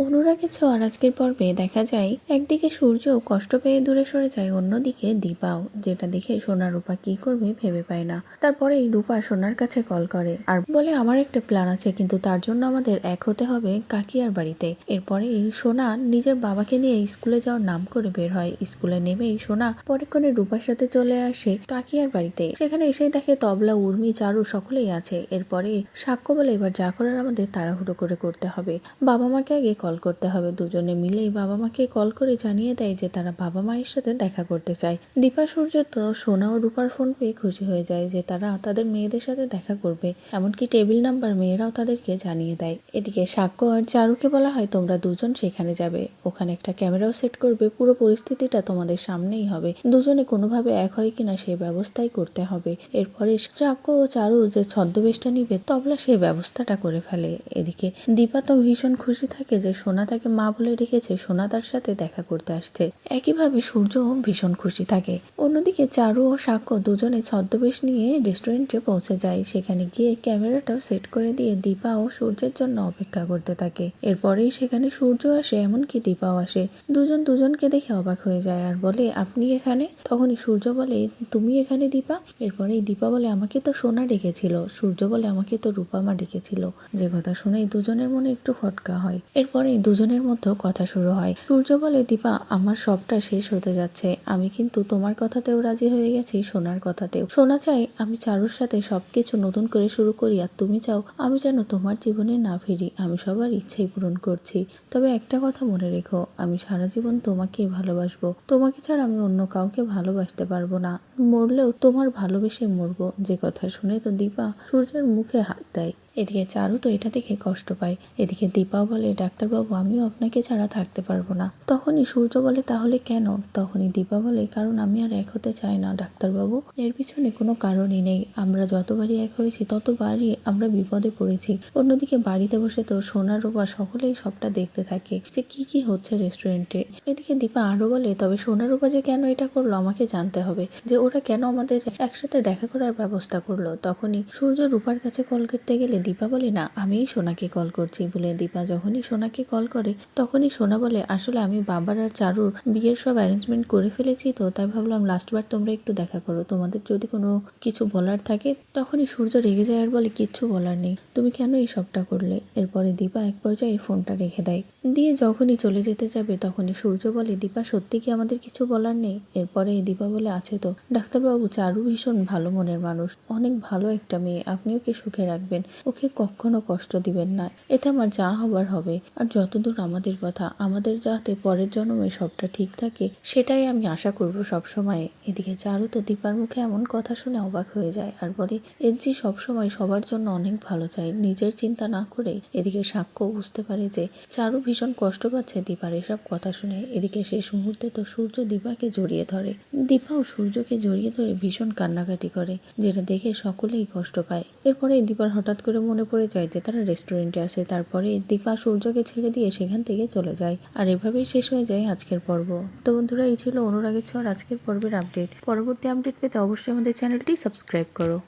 অনুরাগের ছোঁয়ার আজকের পর্বে দেখা যায়, একদিকে সূর্য কষ্ট পেয়ে দূরে সরে যায়, অন্যদিকে দীপাও, যেটা দেখে সোনা রূপা কি করবে ভেবে পায় না। তারপরেই রূপা সোনার কাছে কল করে, আর বলে, আমার একটা প্ল্যান আছে, কিন্তু তার জন্য আমাদের এক হতে হবে কাকিয়ার বাড়িতে। এরপরেই সোনা নিজের বাবাকে নিয়ে স্কুলে যাওয়ার নাম করে বের হয়। স্কুলে নেমেই সোনা পরেক্ষণে রূপার সাথে চলে আসে কাকিয়ার বাড়িতে। সেখানে এসেই দেখে তবলা, উর্মি, চারু সকলেই আছে। এরপরে সাক্ষ্য বলে এবার যা করার আমাদের তাড়াহুড়ো করে করতে হবে। বাবা মাকে আগে কল করতে হবে দুজনে মিলেই বাবা মাকে কল করে জানিয়ে দেয় যে তারা বাবা মায়ের সাথে দেখা করতে চায়। দীপা, সূর্য, তো, সোনা ও রূপার ফোন পেয়ে খুশি হয়ে যায় যে তারা তাদের মেয়েদের সাথে দেখা করবে। এমনকি টেবিল নাম্বার মেয়েরাও তাদেরকে জানিয়ে দেয়। এদিকে সাক্ষ্য আর চারুকে বলা হয়, তোমরা দুজন সেখানে যাবে। ওখানে একটা ক্যামেরাও সেট করবে। পুরো পরিস্থিতিটা তোমাদের সামনেই হবে। দুজনে কোনোভাবে এক হয় কিনা সেই ব্যবস্থাই করতে হবে। এরপরে চাক্য ও চারু যে ছদ্মবেশটা নিবে, তবলা সেই ব্যবস্থাটা করে ফেলে। এদিকে দীপা তো ভীষণ খুশি থাকে যে সোনা তাকে মা বলে রেখেছে, সোনা তার সাথে দেখা করতে আসছে। একইভাবে সূর্যও ভীষণ খুশি থাকে। অন্যদিকে চারু ও সাক্ষ্য দুজনে ছদ্মবেশ নিয়ে রেস্টুরেন্টে পৌঁছে যায়। সেখানে গিয়ে ক্যামেরাটাও সেট করে দিয়ে দীপা ও সূর্যের জন্য অপেক্ষা করতে থাকে। এরপরেই সেখানে সূর্য আসে, এমনকি দীপাও আসে। দুজন দুজনকে দেখে অবাক হয়ে যায় আর বলে, আপনি এখানে? তখনই সূর্য বলে, তুমি এখানে দীপা? এরপরেই দীপা বলে, আমাকে তো সোনা ডেকেছিল। সূর্য বলে, আমাকে তো রূপামা ডেকেছিল। যে কথা শুনেই দুজনের মনে একটু খটকা হয়। এরপরেই দুজনের মধ্যে কথা শুরু হয়। সূর্য বলে, দীপা, আমার সবটা শেষ হতে যাচ্ছে। আমি কিন্তু তোমার কথাতেও রাজি হয়ে গেছি, সোনার কথাতেও। সোনা চাই, আমি চারুর সাথে সবকিছু নতুন করে শুরু করি আর তুমি চাও আমি যেন তোমার জীবনে না ফিরি। আমি সবার ইচ্ছেই পূরণ করছি। তবে একটা কথা মনে রেখো, আমি সারা জীবন তোমাকেই ভালোবাসবো। তোমাকে ছাড়া আমি অন্য কাউকে ভালোবাসতে পারব না। মরলেও তোমার ভালোবেসে মরবো। যে কথা শুনে তো দীপা সূর্যের মুখে হাত দেয়। এদিকে চারু তো এটা দেখে কষ্ট পায়। এদিকে দীপা বলে, ডাক্তারবাবু, আমিও আপনাকে ছাড়া থাকতে পারব না। তখনই সূর্য বলে, তাহলে কেন? তখনই দীপা বলে, কারণ আমি আর এক হতে চাই না, ডাক্তারবাবু। এর পিছনে কোনো কারণই নেই। আমরা যতবারই এক হয়েছি, ততবারই আমরা বিপদে পড়েছি। অন্যদিকে বাড়িতে বসে তো সোনার রূপা সকলেই সবটা দেখতে থাকে যে কি কি হচ্ছে রেস্টুরেন্টে। এদিকে দীপা আরও বলে, তবে সোনার রূপা যে কেন এটা করল, আমাকে জানতে হবে। যে ওরা কেন আমাদের একসাথে দেখা করার ব্যবস্থা করল? তখনই সূর্য রূপার কাছে কল করতে গেলে দীপা বলে, না, আমিই সোনাকে কল করছি। বলে দীপা যখনই সোনাকে কল করে, তখনই সোনা বলে, আসলে আমি বাবার আর চারুর বিয়ের সব অ্যারেঞ্জমেন্ট করে ফেলেছি তো, তাই ভাবলাম লাস্টবার তোমরা একটু দেখা করো। তোমাদের যদি কোনো কিছু বলার থাকে, তখনই সূর্য রেগে যায় আর বলে, কিচ্ছু বলার নেই। তুমি কেন এই সবটা করলে? এরপরে দীপা এক পর্যায়ে ফোনটা রেখে দেয়। দিয়ে যখনই চলে যেতে যাবে, তখনই সূর্য বলে, দীপা, সত্যি কি আমাদের কিছু বলার নেই? এরপরে দীপা বলে, আছে তো। ডাক্তারবাবু, চারু ভীষণ ভালো মনের মানুষ। অনেক ভালো একটা মেয়ে। আপনি ওকে সুখে রাখবেন? ওকে কখনো কষ্ট দিবেন না। এতে আমার যা হবার হবে। আর যতদূর আমাদের কথা, আমাদের যাতে পরের জন্মে সবটা ঠিক থাকে, সেটাই আমি আশা করব সব সময় এদিকে চারু তো দীপার মুখে এমন কথা শুনে অবাক হয়ে যায় আর বলে, এর যে সবসময় সবার জন্য অনেক ভালো চাই, নিজের চিন্তা না করে এদিকে সাক্ষ্য বুঝতে পারে যে চারু ভীষণ কষ্ট পাচ্ছে দীপার এসব কথা শুনে। এদিকে শেষ মুহূর্তে তো সূর্য দীপাকে জড়িয়ে ধরে। দীপাও সূর্যকে জড়িয়ে ধরে ভীষণ কান্নাকাটি করে, যেটা দেখে সকলেই কষ্ট পায়। এরপরে দীপার হঠাৎ করে মনে পড়ে যায় যে তারা রেস্টুরেন্টে আসে, তারপরে দীপা সূর্যকে ছেড়ে দিয়ে সেখান থেকে চলে যায়। আর এভাবেই শেষ হয়ে যায় আজকের পর্ব। তো বন্ধুরা, এই ছিল অনুরাগের ছোঁয়ার আজকের পর্বের আপডেট পরবর্তী আপডেট পেতে অবশ্যই আমাদের চ্যানেলটি সাবস্ক্রাইব করো।